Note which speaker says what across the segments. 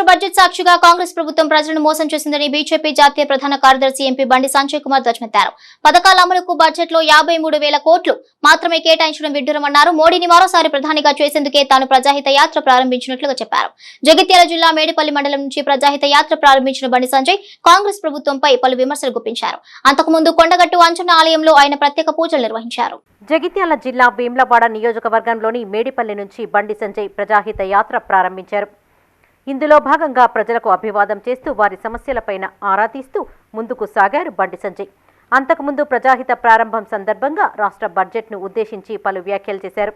Speaker 1: రాష్ట్ర బడ్జెట్ సాక్షిగా కాంగ్రెస్ ప్రభుత్వం ప్రజలను మోసం చేసిందని బీజేపీ జాతీయ ప్రధాన కార్యదర్శి ఎంపీ బండి సంజయ్ కుమార్ ధ్వజమెత్తారు. పథకాల అమలుకు బడ్జెట్లో యాభై మూడు వేల కోట్లు మాత్రమే కేటాయించడం విడ్డూరమన్నారు. మోడీని మరోసారి ప్రధానిగా చేసేందుకే తాను ప్రజాహిత యాత్ర ప్రారంభించినట్లుగా చెప్పారు. జగిత్యాల జిల్లా మేడిపల్లి మండలం నుంచి ప్రజాహిత యాత్ర ప్రారంభించిన బండి సంజయ్ కాంగ్రెస్ ప్రభుత్వంపై పలు విమర్శలు గుప్పించారు. అంతకుముందు కొండగట్టు అంచనా ఆలయంలో ఆయన ప్రత్యేక పూజలు నిర్వహించారు.
Speaker 2: జగిత్యాల జిల్లా వేమ్లవాడ నియోజకవర్గంలోని మేడిపల్లి నుంచి బండి సంజయ్ ప్రజాహిత యాత్ర ప్రారంభించారు. ఇందులో భాగంగా ప్రజలకు అభివాదం చేస్తూ వారి సమస్యలపైన ఆరా తీస్తూ ముందుకు సాగారు బండి సంజయ్. అంతకుముందు ప్రజాహిత ప్రారంభం సందర్భంగా రాష్ట్ర బడ్జెట్ను ఉద్దేశించి పలు వ్యాఖ్యలు చేశారు.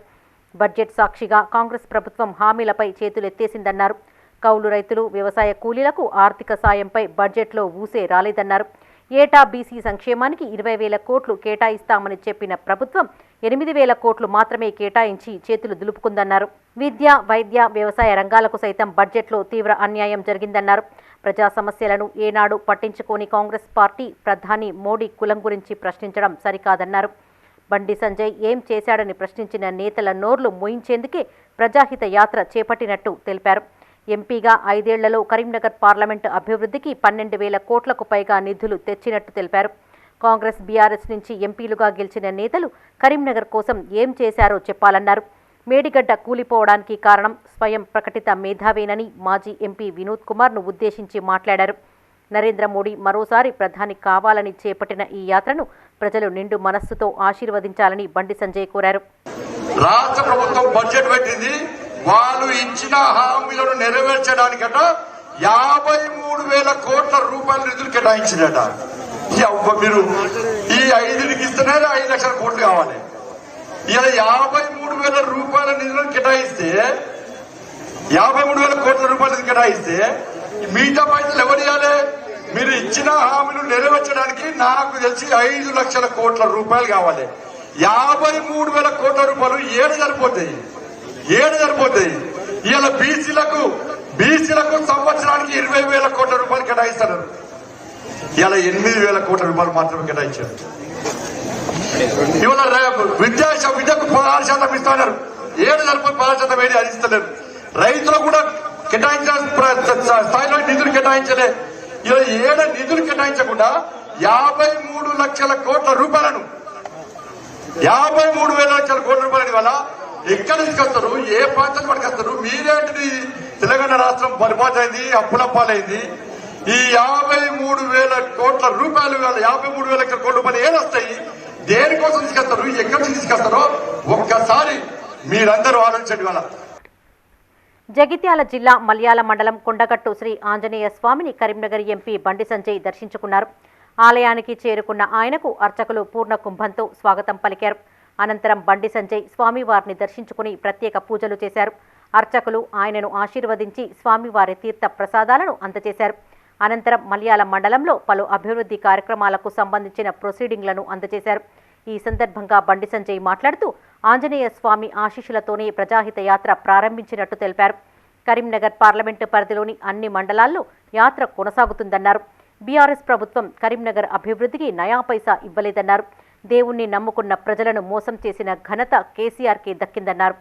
Speaker 2: బడ్జెట్ సాక్షిగా కాంగ్రెస్ ప్రభుత్వం హామీలపై చేతులెత్తేసిందన్నారు. కౌలు రైతులు వ్యవసాయ కూలీలకు ఆర్థిక సాయంపై బడ్జెట్లో ఊసే రాలేదన్నారు. ఏటా బీసీ సంక్షేమానికి ఇరవై వేల కోట్లు కేటాయిస్తామని చెప్పిన ప్రభుత్వం ఎనిమిది వేల కోట్లు మాత్రమే కేటాయించి చేతులు దులుపుకుందన్నారు. విద్య వైద్య వ్యవసాయ రంగాలకు సైతం బడ్జెట్లో తీవ్ర అన్యాయం జరిగిందన్నారు. ప్రజా సమస్యలను ఏనాడు పట్టించుకోని కాంగ్రెస్ పార్టీ ప్రధాని మోడీ కులం గురించి ప్రశ్నించడం సరికాదన్నారు. బండి సంజయ్ ఏం చేశాడని ప్రశ్నించిన నేతల నోర్లు మోయించేందుకే ప్రజాహిత యాత్ర చేపట్టినట్టు తెలిపారు. ఎంపీగా ఐదేళ్ళలో కరీంనగర్ పార్లమెంటు అభివృద్ధికి పన్నెండు వేల కోట్లకు పైగా నిధులు తెచ్చినట్టు తెలిపారు. కాంగ్రెస్ బీఆర్ఎస్ నుంచి ఎంపీలుగా గెలిచిన నేతలు కరీంనగర్ కోసం ఏం చేశారో చెప్పాలన్నారు. మేడిగడ్డ కూలిపోవడానికి కారణం స్వయం ప్రకటిత మేధావేనని మాజీ ఎంపీ వినోద్ కుమార్ను ఉద్దేశించి మాట్లాడారు. నరేంద్ర మోడీ మరోసారి ప్రధాని కావాలని చేపట్టిన ఈ యాత్రను ప్రజలు నిండు మనస్సుతో ఆశీర్వదించాలని బండి సంజయ్ కోరారు.
Speaker 3: రాష్ట్ర ప్రభుత్వం బడ్జెట్ పెట్టింది. వాళ్ళు ఇచ్చిన హామీలను నెరవేర్చడానికట యాభై మూడు వేల కోట్ల రూపాయల నిధులు కేటాయించిందట మీరు ఈ ఐదుకి ఇస్తేనే ఐదు లక్షల కోట్లు కావాలి. ఇలా యాభై మూడు వేల రూపాయల నిధులను కేటాయిస్తే యాభై మూడు వేల కోట్ల రూపాయల కేటాయిస్తే మిగతా పైసలు ఎవరు ఇవ్వాలి? మీరు ఇచ్చిన హామీలు నెరవేర్చడానికి నాకు తెలిసి ఐదు లక్షల కోట్ల రూపాయలు కావాలి. యాభై మూడు వేల కోట్ల రూపాయలు ఏడు సరిపోతాయి. ఏడు సరిపోతాయి. ఇలా బీసీలకు బీసీలకు సంవత్సరానికి ఇరవై వేల కోట్ల రూపాయలు కేటాయిస్తారు. ఇలా ఎనిమిది వేల కోట్ల రూపాయలు మాత్రమే కేటాయించారు. ఇవాళ రేపు విద్యా విద్యకు పదహారు శాతం ఇస్తున్నారు. ఏడు సరిపోయి పదహారు శాతం ఏది అది ఇస్తలేరు రైతులకు కూడా కేటాయించిన స్థాయిలో నిధులు కేటాయించలే. ఇలా ఏడ నిధులు కేటాయించకుండా యాభై మూడు లక్షల కోట్ల రూపాయలను యాభై మూడు వేల లక్షల కోట్ల రూపాయలు ఇవాళ ఎక్కడి నుంచి వస్తారు ఏ ప్రాంతం పట్టుకొస్తారు? మీరేంటిది? తెలంగాణ రాష్ట్రం పరిపాలైంది అప్పులప్పాలైంది ఈ యాభై మూడు వేల కోట్ల రూపాయలు యాభై మూడు వేల కోట్ల రూపాయలు ఏదొస్తాయి దేనికోసం తీసుకొస్తారు? ఎక్కడి నుంచి తీసుకొస్తారో ఒక్కసారి మీరందరూ ఆలోచించండి వాళ్ళ
Speaker 2: జగిత్యాల జిల్లా మలయాళ మండలం కొండగట్టు శ్రీ ఆంజనేయ స్వామిని కరీంనగర్ ఎంపీ బండి సంజయ్ దర్శించుకున్నారు. ఆలయానికి చేరుకున్న ఆయనకు అర్చకులు పూర్ణ కుంభంతో స్వాగతం పలికారు. అనంతరం బండి సంజయ్ స్వామివారిని దర్శించుకుని ప్రత్యేక పూజలు చేశారు. అర్చకులు ఆయనను ఆశీర్వదించి స్వామివారి తీర్థ ప్రసాదాలను అందజేశారు. అనంతరం మల్యాల మండలంలో పలు అభివృద్ధి కార్యక్రమాలకు సంబంధించిన ప్రొసీడింగ్లను అందజేశారు. ఈ సందర్భంగా బండి సంజయ్ మాట్లాడుతూ ఆంజనేయ స్వామి ఆశీస్సులతోనే ప్రజాహిత యాత్ర ప్రారంభించినట్టు తెలిపారు. కరీంనగర్ పార్లమెంటు పరిధిలోని అన్ని మండలాల్లో యాత్ర కొనసాగుతుందన్నారు. బీఆర్ఎస్ ప్రభుత్వం కరీంనగర్ అభివృద్ధికి నయా పైసా ఇవ్వలేదన్నారు. దేవుణ్ణి నమ్ముకున్న ప్రజలను మోసం చేసిన ఘనత కేసీఆర్కి దక్కిందన్నారు.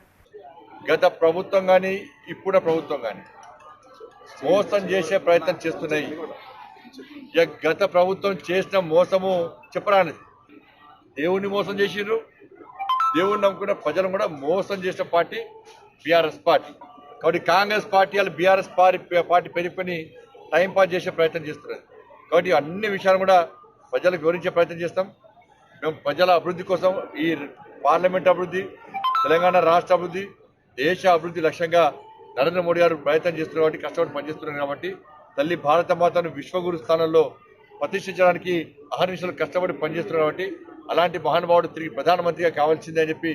Speaker 4: గత ప్రభుత్వం కానీ ఇప్పుడు ప్రభుత్వం కానీ మోసం చేసే ప్రయత్నం చేస్తున్నాయి. గత ప్రభుత్వం చేసిన మోసము చెప్పరానిది. దేవుణ్ణి మోసం చేసిర్రు దేవుణ్ణి నమ్ముకున్న ప్రజలను కూడా మోసం చేసిన పార్టీ బీఆర్ఎస్ పార్టీ. కాబట్టి కాంగ్రెస్ పార్టీ వాళ్ళు బీఆర్ఎస్ పార్టీ పార్టీ పెరిగిపోయి టైంపాస్ చేసే ప్రయత్నం చేస్తున్నారు. కాబట్టి అన్ని విషయాలు కూడా ప్రజలకు వివరించే ప్రయత్నం చేస్తాం. మేము ప్రజల అభివృద్ధి కోసం ఈ పార్లమెంట్ అభివృద్ధి తెలంగాణ రాష్ట్ర అభివృద్ధి దేశ అభివృద్ధి లక్ష్యంగా నరేంద్ర మోడీ గారు ప్రయత్నం చేస్తున్నారు కాబట్టి కష్టపడి పనిచేస్తున్నారు కాబట్టి తల్లి భారత మాతను విశ్వగురు స్థానంలో ప్రతిష్ఠించడానికి అహర్నిశలు కష్టపడి పనిచేస్తున్నారు కాబట్టి అలాంటి మహానుభావుడు తిరిగి ప్రధానమంత్రిగా కావాల్సిందే అని చెప్పి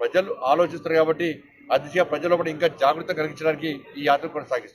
Speaker 4: ప్రజలు ఆలోచిస్తున్నారు కాబట్టి ఆ దిశగా ప్రజల్లో ఇంకా జాగృత కలిగించడానికి ఈ యాత్ర కొనసాగిస్తారు